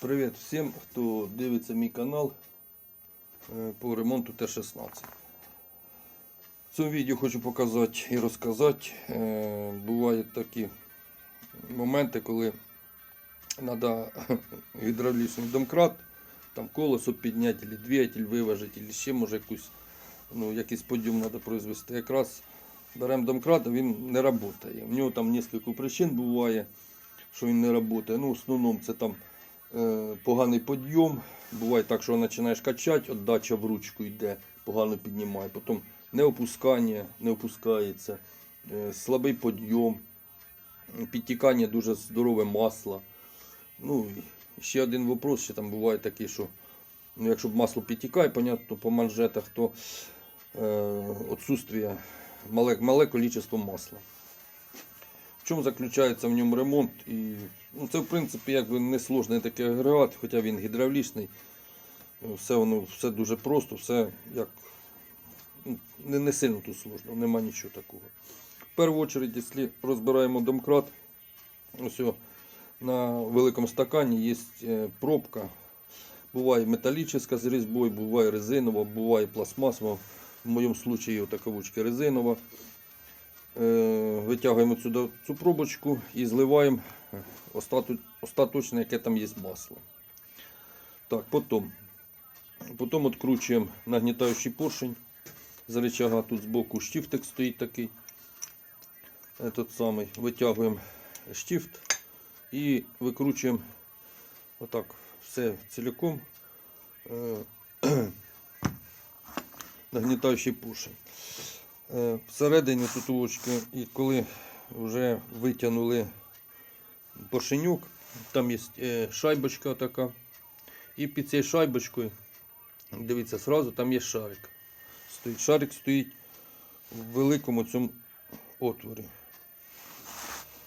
Привіт всім, хто дивиться мій канал е, по ремонту Т-16. В цьому відео хочу показати і розказати. е, Бувають такі моменти, коли треба гідравлічний домкрат, там колесо підняти, або двигатель виважити, або ще може якусь, ну, якийсь подйом треба произвести. Якраз беремо домкрат, а він не працює. У нього там кілька причин буває, що він не працює. Ну, в основному це там поганий підйом. Буває так, що починаєш качати, отдача в ручку йде, погано піднімає. Потім не опускання, не опускається, е, слабий підйом, підтікання дуже здорове масло. Ну, ще один вопрос, ще там буває такий, що ну, якщо масло підтікає, понятно, по манжетах, то е, мале, мале количество масла. В чому заключається в ньому ремонт? І, ну, це в принципі якби несложний такий агрегат, хоча він гідравлічний. Все воно все дуже просто, все як ну, не, не сильно тут сложно, нема нічого такого. В першу чергу, якщо розбираємо домкрат, ось на великому стакані є е, пробка. Буває металічна з різьбою, буває резинова, буває пластмасова. В моєму випадку така резинова. Е, Витягуємо сюди цю пробочку і зливаємо остаточне, яке там є масло. Так, потім, потім відкручуємо нагнітаючий поршень з рычага. Тут збоку штифтик стоїть такий. Этот самий. Витягуємо штифт і викручуємо отак все цілком е, нагнітаючий поршень. Е, Всередині тутовочки, і коли вже витягнули поршенюк, там є е, шайбочка така. І під цією шайбочкою, дивіться, сразу там є шарик. Стоїть. Шарик стоїть в великому цьому отворі.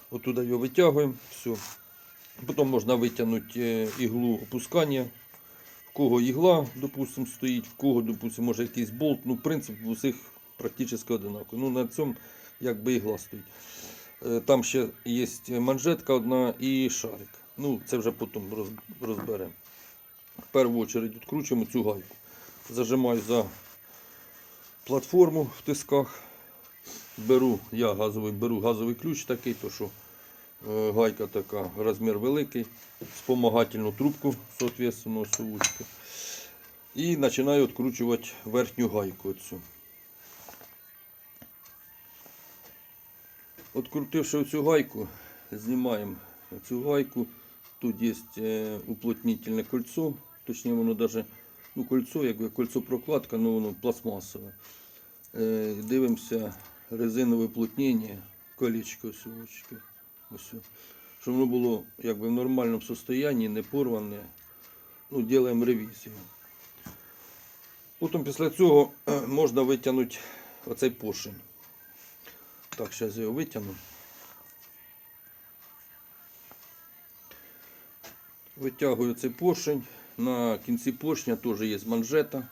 Отуда його витягуємо, все. Потім можна витягнути е, іглу опускання. В кого ігла, допустим, стоїть, в кого, допустим, може якийсь болт. Ну, принцип в усіх практично одинаковий. Ну, на цьому якби ігла стоїть. Е, Там ще є манжетка одна і шарик. Ну, це вже потім розберемо. В першу чергу відкручуємо цю гайку. Зажимаю за платформу в тисках. Беру, я газовий, беру газовий ключ такий, то що е, гайка така, розмір великий, спомагательну трубку, соответственно, совучку. І починаю відкручувати верхню гайку. Оцю. Открутивши цю гайку, знімаємо цю гайку. Тут є е, уплотнительне кольцо, точніше воно даже, ну, кольцо, якби кольцо прокладка, але воно пластмасове. Е, Дивимося резинове уплотнення, колечко ось. Щоб воно було якби в нормальному стані, не порване. Ну, робимо ревізію. Потім після цього е, можна витягнути оцей поршень. Так, зараз його витягну. Витягую цей поршень. На кінці поршня теж є манжета.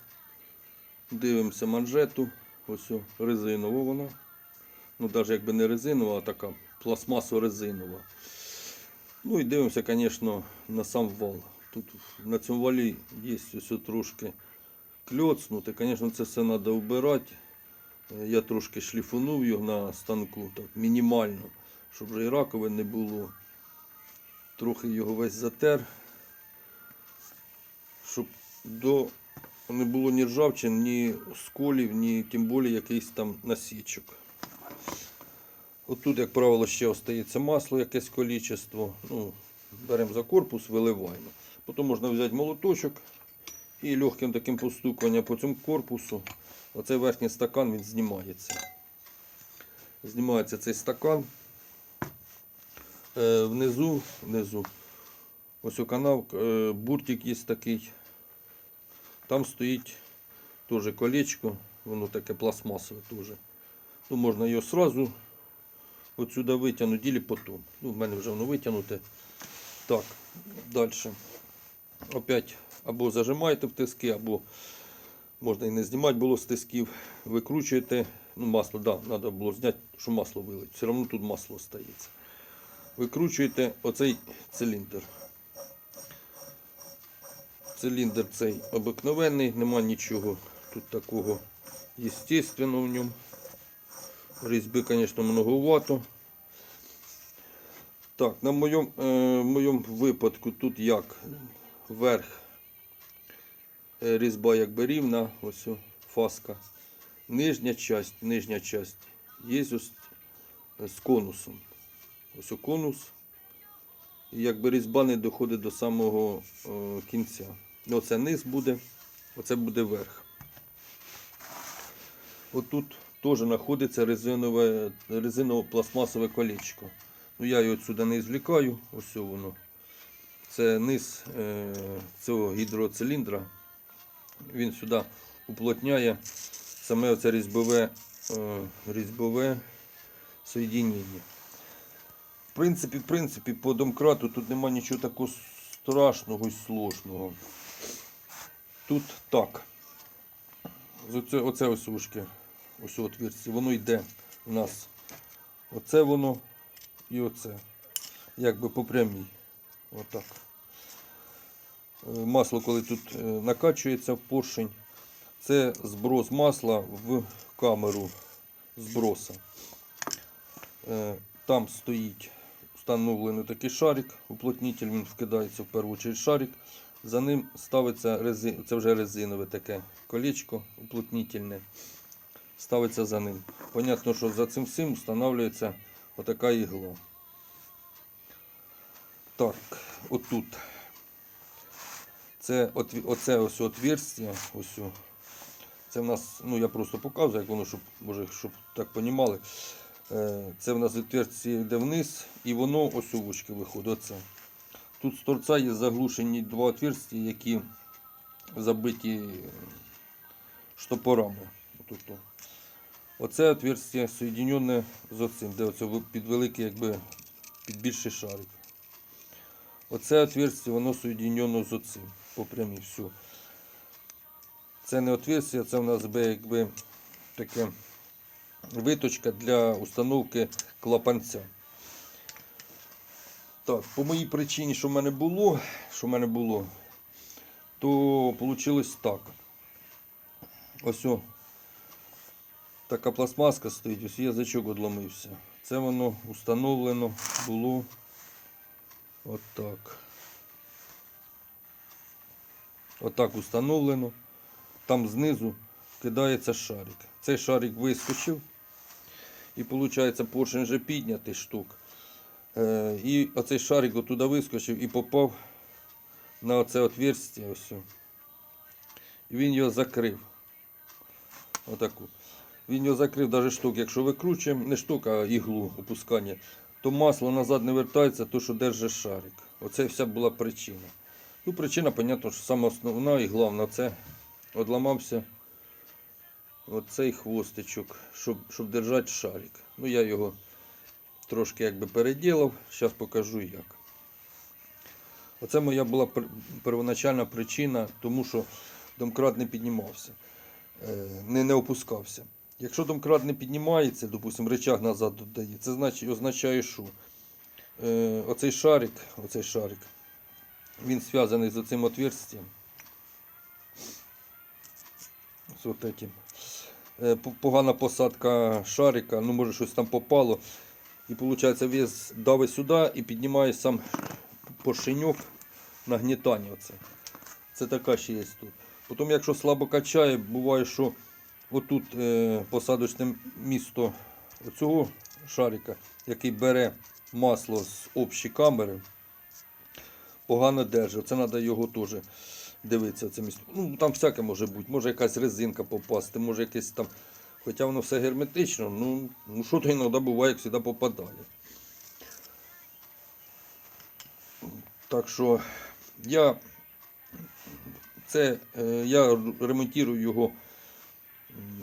Дивимося манжету. Ось резинова вона. Ну, навіть якби не резинова, а така пластмасо-резинова. Ну і дивимося, звісно, на сам вал. Тут на цьому валі є ось трошки кльоцнути. Звісно, це все треба вбирати. Я трошки шліфунув його на станку, так, мінімально, щоб вже і раковин не було. Трохи його весь затер, щоб до не було ні ржавчин, ні сколів, ні тим більше якийсь там насічок. От тут, як правило, ще остається масло, якесь количество. Ну, беремо за корпус, виливаємо. Потім можна взяти молоточок і легким таким постукуванням по цьому корпусу. Оцей верхній стакан він знімається. Знімається цей стакан. Е, внизу, внизу, ось у канал, е, буртик є такий. Там стоїть теж колечко, воно таке пластмасове теж. Ну, можна його сразу отсюда витягнути, или потім. Ну, в мене вже воно витягнуте. Так, далі. Опять або зажимаєте в тиски, або можна і не знімати було з тисків. Викручуєте. Ну, масло, да, треба було зняти, щоб масло вилить. Все одно тут масло остається. Викручуєте оцей циліндр. Циліндр цей обикновенний, нема нічого тут такого естественного в ньому. Різьби, звісно, многовато. Так, на моєму, е, в моєму випадку тут як верх е, різьба якби рівна, ось фаска. Нижня часть, нижня часть є ось е, з конусом. Ось о конус. І якби різьба не доходить до самого е, кінця. Оце низ буде, оце буде верх. Отут теж знаходиться резинове, резиново-пластмасове колечко. Ну, я його сюди не звлікаю, ось воно. Це низ е, цього гідроциліндра. Він сюди уплотняє саме оце різьбове, е, різьбове соєдінення. В принципі, в принципі, по домкрату тут нема нічого такого страшного і сложного. Тут так. Оце, оце ось ушки, ось отвірці, воно йде у нас. Оце воно і оце. Якби по прямій. Отак. Е, Масло, коли тут е, накачується в поршень, це зброс масла в камеру зброса. Е, Там стоїть встановлений такий шарик, уплотнитель, він вкидається в першу чергу шарик. За ним ставиться рези... це вже резинове таке колечко уплотнительне. Ставиться за ним. Понятно, що за цим всім встановлюється отака ігла. Так, отут. Це оце ось отверстие, ось. Це в нас, ну я просто показую, як воно, щоб, може, щоб так понімали. Е, Це в нас отверстие йде вниз, і воно ось у вушки виходить. Оце. Тут з торця є заглушені два отверстия, які забиті штопорами. Отут. о. Оце отверстие соєдинене з оцим, де оце під великий, якби під більший шарик. Оце отверстие, воно соєдинено з оцим по прямій. Все. Це не отверстие, це в нас би якби таке виточка для установки клапанця. Так, по моїй причині, що в мене було, що в мене було, то вийшло так. Ось о, така пластмаска стоїть, ось язичок одломився. Це воно установлено було отак. Отак установлено. Там знизу кидається шарик. Цей шарик вискочив. І виходить, поршень вже піднятий штук. Е, і оцей шарик отуда вискочив і попав на оце отверстие. Ось. І він його закрив. Отаку. Він його закрив навіть штук. Якщо викручуємо, не штук, а іглу опускання, то масло назад не вертається, то що держить шарик. Оце вся була причина. Ну, причина, понятно, що саме основна і головна це одламався оцей хвостичок, щоб, щоб держати шарик. Ну, я його трошки якби переділав, зараз покажу як. Оце моя була первоначальна причина, тому що домкрат не піднімався, е, не, не опускався. Якщо домкрат не піднімається, допустимо, речах назад додає, це значить, означає, що е, оцей шарик, оцей шарик, він зв'язаний з цим отверстием. З от этим. Е, Погана посадка шарика, ну може щось там попало. І виходить, вес давить сюди і піднімає сам поршеньок нагнітання. Оце. Це така ще є тут. Потім, якщо слабо качає, буває, що отут е, посадочне місто цього шарика, який бере масло з общої камери, погано держить. Це треба його теж дивитися. Це місто. Ну, там всяке може бути. Може якась резинка попасти, може якесь там. Хоча воно все герметично, ну, ну що то іноді буває, як завжди попадає. Так що я, це, е, я ремонтую його,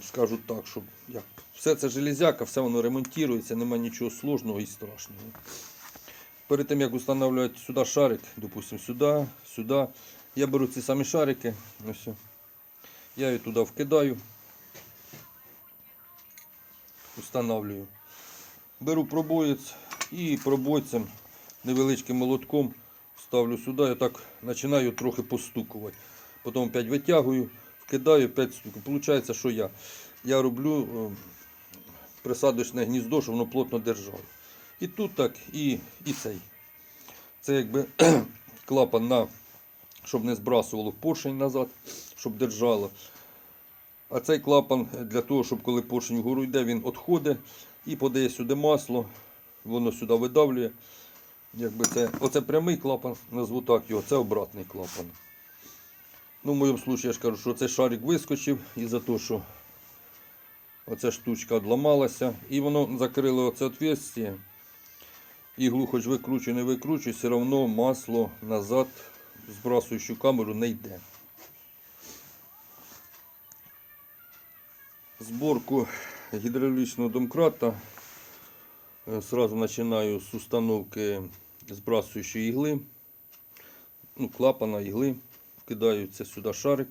скажу так, що як, все це железяка, все воно ремонтується, немає нічого сложного і страшного. Перед тим як встановлювати сюди шарик, допустимо, сюди, сюди, я беру ці самі шарики, ось, я її туди вкидаю, встановлюю. Беру пробоєць і пробойцем невеличким молотком ставлю сюди, я так починаю трохи постукувати. Потім опять витягую, вкидаю, опять стукаю. Получається, що я? Я роблю е, присадочне гніздо, щоб воно плотно держало. І тут так, і, і цей. Це якби клапан на, щоб не збрасувало поршень назад, щоб держало. А цей клапан для того, щоб коли поршень вгору йде, він відходить і подає сюди масло, воно сюди видавлює. Якби це, оце прямий клапан, назву так його, це обратний клапан. Ну, в моєму випадку я ж кажу, що цей шарик вискочив із-за того, що оця штучка відламалася, і воно закрило оце отверстие. Іглу хоч викручуй, не викручуй, все одно масло назад в збрасуючу камеру не йде. Зборку гідравлічного домкрата. Е, Сразу починаю з установки збрасуючої ігли, ну, клапана ігли. Вкидається сюди шарик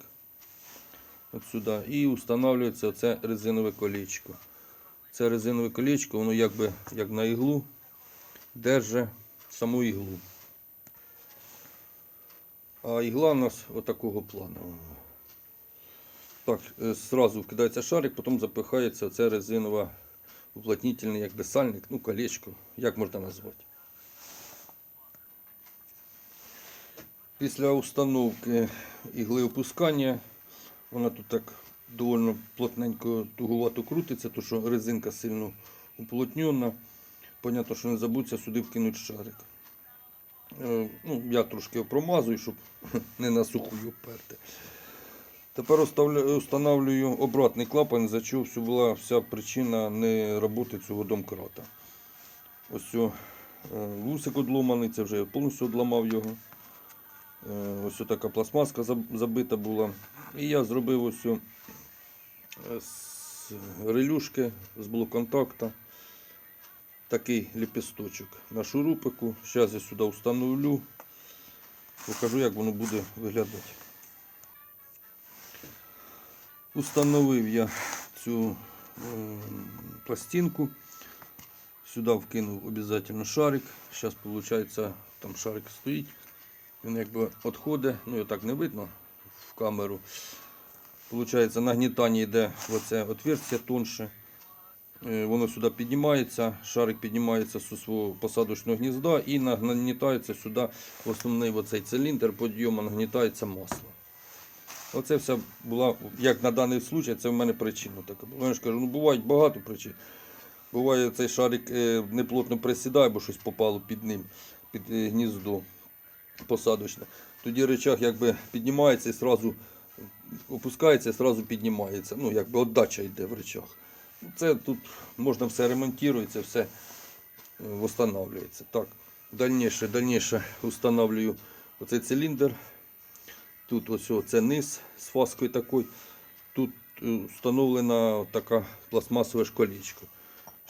сюди, і встановлюється це резинове колечко. Це резинове колечко, воно якби як на іглу держить саму іглу. А ігла у нас отакого плану. Так, е, зразу вкидається шарик, потім запихається це резинова уплотнительний якби сальник, ну колечко, як можна назвати. Після установки ігли опускання, вона тут так доволі плотненько тугувато крутиться, тому що резинка сильно уплотнена. Понятно, що не забудься сюди вкинути шарик. Е, Ну, я трошки промазую, щоб не на суху його. Тепер встановлюю обратний клапан, за чого була вся причина не роботи цього домкрата. Ось о, е, вусик одломаний, це вже я повністю одламав його. Е, Ось така пластмаска забита була. І я зробив ось з релюшки з блоконтакта. Такий ліпісточок на шурупику. Зараз я сюди встановлю. Покажу, як воно буде виглядати. Установив я цю е, пластинку. Сюди вкинув обов'язково шарик. Зараз виходить, там шарик стоїть. Він якби відходить, ну його так не видно в камеру. Получається, нагнітання йде в оце отверстие тонше. Е, Воно сюди піднімається, шарик піднімається з свого посадочного гнізда і нагнітається сюди в основний оцей циліндр підйому нагнітається масло. Оце все була, як на даний случай, це в мене причина така була. Я ж кажу, ну бувають багато причин. Буває, цей шарик е, неплотно присідає, бо щось попало під ним, під е, гніздо посадочне. Тоді речах якби піднімається і одразу опускається і одразу піднімається. Ну, якби отдача йде в речах. Це тут можна все ремонтується, все е, встановлюється. Так, дальніше, дальніше встановлюю оцей циліндр. Тут ось це низ з фаскою такою. Тут е, встановлена така пластмасове школічко.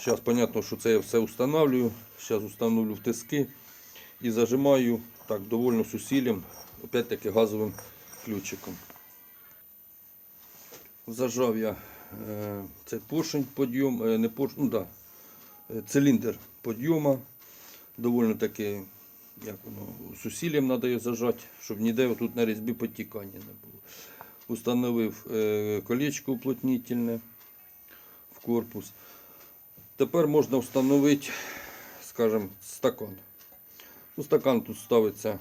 Зараз, зрозуміло, що це я все встановлюю. Зараз встановлю в тиски і зажимаю так довольно з усиллям, опять-таки газовим ключиком. Зажав я е, цей поршень підйом, е, не поршень, ну да, е, циліндр підйома. Довольно таки, як воно, з усиллям треба його зажати, щоб ніде тут на різьбі потікання не було. Установив колечко уплотнительне в корпус. Тепер можна встановити, скажімо, стакан. Ну, стакан тут ставиться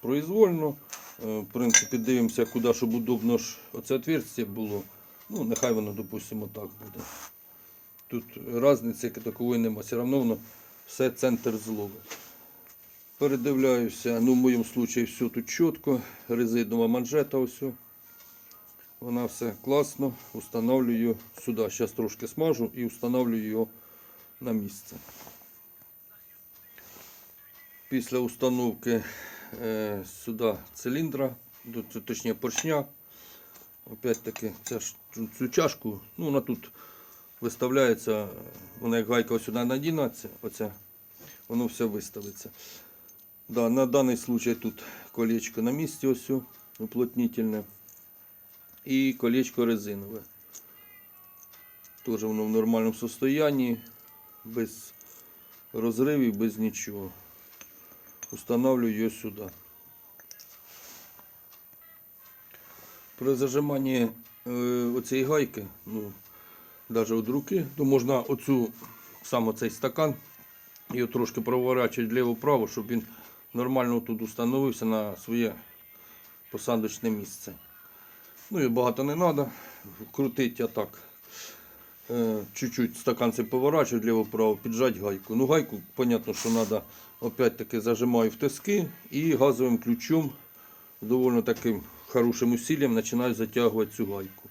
произвольно. В принципі, дивимося, куди, щоб удобно ж оце отверстие було. Ну, нехай воно, допустимо, так буде. Тут різниці такової немає. Все одно воно все центр злови. Передивляюся, ну в моєму випадку все тут чітко. Резинова манжета ось. Вона все класно. Установлюю сюди. Зараз трошки смажу і встановлюю його на місце. Після установки е, сюди циліндра, точніше поршня. Опять-таки, ця ж- цю- чашку, ну вона тут виставляється, вона як гайка сюди надінеться, оця, воно все виставиться. Да, на даний случай тут колечко на місці ось уплотнительне. І колечко резинове. Теж воно в нормальному состоянні, без розривів, без нічого. Устанавливаю ее сюда. При зажиманні оцієї гайки, ну, навіть від руки, то можна оцю, саме цей стакан, його трошки проворачувати вліво-право, щоб він нормально тут установився на своє посадочне місце. Ну і багато не треба. Крутить я так. Е, Чуть-чуть стакан цей поворачивать вліво-право, піджать гайку. Ну гайку, понятно, що треба опять-таки зажимаю в тиски і газовим ключом доволі таким хорошим усиллям починаю затягувати цю гайку.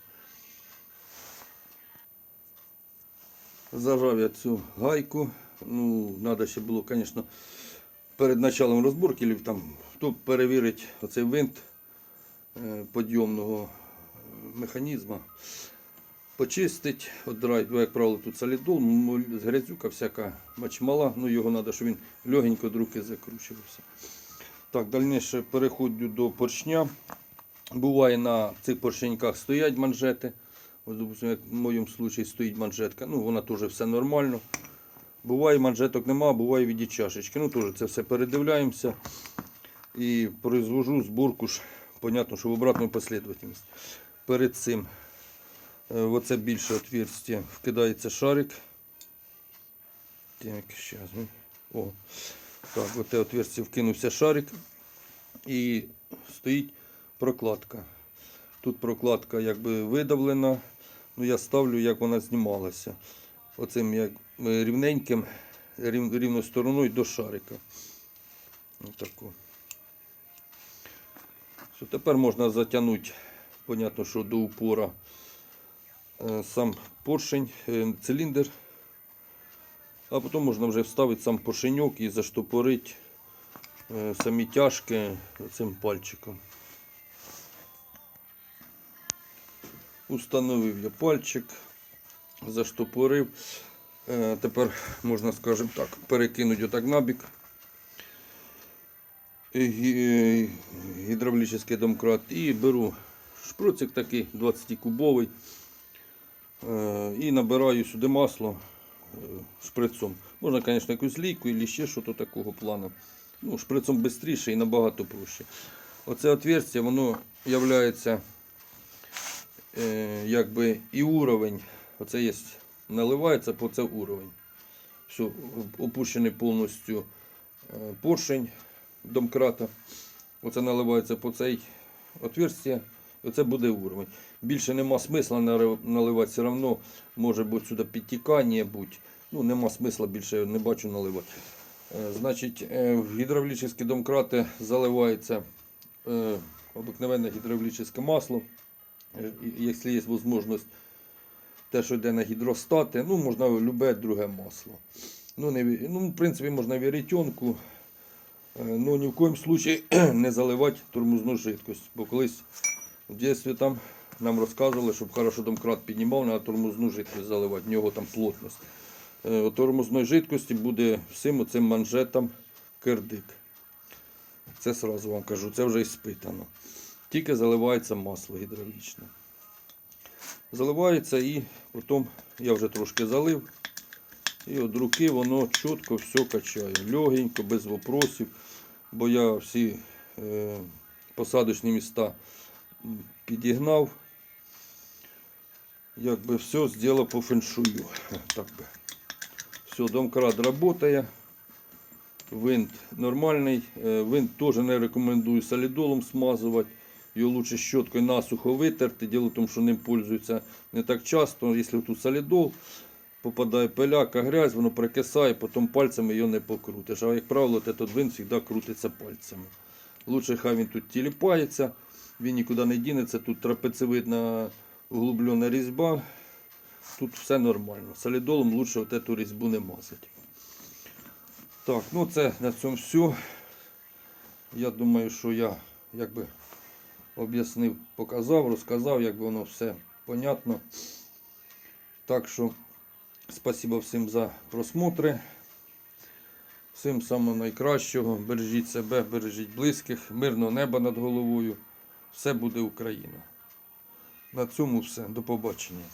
Зажав я цю гайку. Ну, треба ще було, звісно, перед началом розборки, там, хто перевірить оцей винт е, підйомного е, механізму. Почистить, отдрать, бо, як правило, тут солідол, грязюка всяка мачмала, ну його треба, щоб він легенько до руки закручувався. Так, дальніше переходжу до поршня. Буває на цих поршеньках стоять манжети. Ось, допустим, як в моєму випадку стоїть манжетка, ну вона теж все нормально. Буває манжеток нема, буває в віді чашечки. Ну теж це все передивляємося. І произвожу зборку понятно, що в обратну послідовність. Перед цим е, в оце більше отверстие вкидається шарик. Так, зараз. О. Так, в те отверстие вкинувся шарик і стоїть прокладка. Тут прокладка якби видавлена. Ну, я ставлю, як вона знімалася. Оцим як е, рівненьким, рів, рівною стороною до шарика. Отако. Все, тепер можна затягнути, понятно, що до упора е, сам поршень, е, циліндр. А потім можна вже вставити сам поршеньок і заштопорити самі тяжки цим пальчиком. Установив я пальчик, заштопорив. Е, Тепер можна, скажімо так, перекинути отак набік. Е, Гідравлічний домкрат і беру шпруцик такий 20-кубовий е, і набираю сюди масло шприцом. Можна, звісно, якусь лійку або ще щось такого плану. Ну, шприцом швидше і набагато проще. Оце отверстие, воно являється якби і уровень. Оце є, наливається по це уровень. Все, опущений повністю е, поршень домкрата. Оце наливається по цей отверстие. Оце буде уровень. Більше нема смисла наливати, все одно може бути сюди підтікання, будь. Ну, нема смисла більше не бачу наливати. Е, Значить, е, гідравлічні домкрати заливається е, обикновенне гідравлічне масло. Е, Якщо є можливість, те, що йде на гідростати, ну, можна любе друге масло. Ну, не, ну, в принципі, можна вірітьонку, е, ну ні в коєму случаї не заливати тормозну жидкость. Бо колись в дитинстві там нам розказували, щоб хорошо домкрат піднімав, треба тормозну жидкость заливати, в нього там плотність. Е, тормозної жидкості буде всім оцим манжетам кирдик. Це сразу вам кажу, це вже іспитано. Тільки заливається масло гідравлічне. Заливається і потім я вже трошки залив. І від руки воно чітко все качає. Легенько, без вопросів. Бо я всі е, посадочні міста підігнав. Якби все зробив по феншую. Так би. Все, домкрат працює. Винт нормальний. Е, Винт теж не рекомендую солідолом смазувати. Його лучше щоткою насухо витерти. Діло в тому, що ним пользуються не так часто. Якщо тут солідол, попадає пиляка, грязь, воно прикисає, потім пальцями його не покрутиш. А як правило, этот винт завжди крутиться пальцями. Лучше хай він тут тіліпається, він нікуди не дінеться. Тут трапецевидна углублена різьба. Тут все нормально. Солідолом лучше от эту різьбу не мазати. Так, ну це на цьому все. Я думаю, що я якби об'яснив, показав, розказав, як воно все понятно. Так що спасибо всім за просмотри. Всім самого найкращого. Бережіть себе, бережіть близьких, мирного неба над головою. Все буде Україна. На цьому все. До побачення.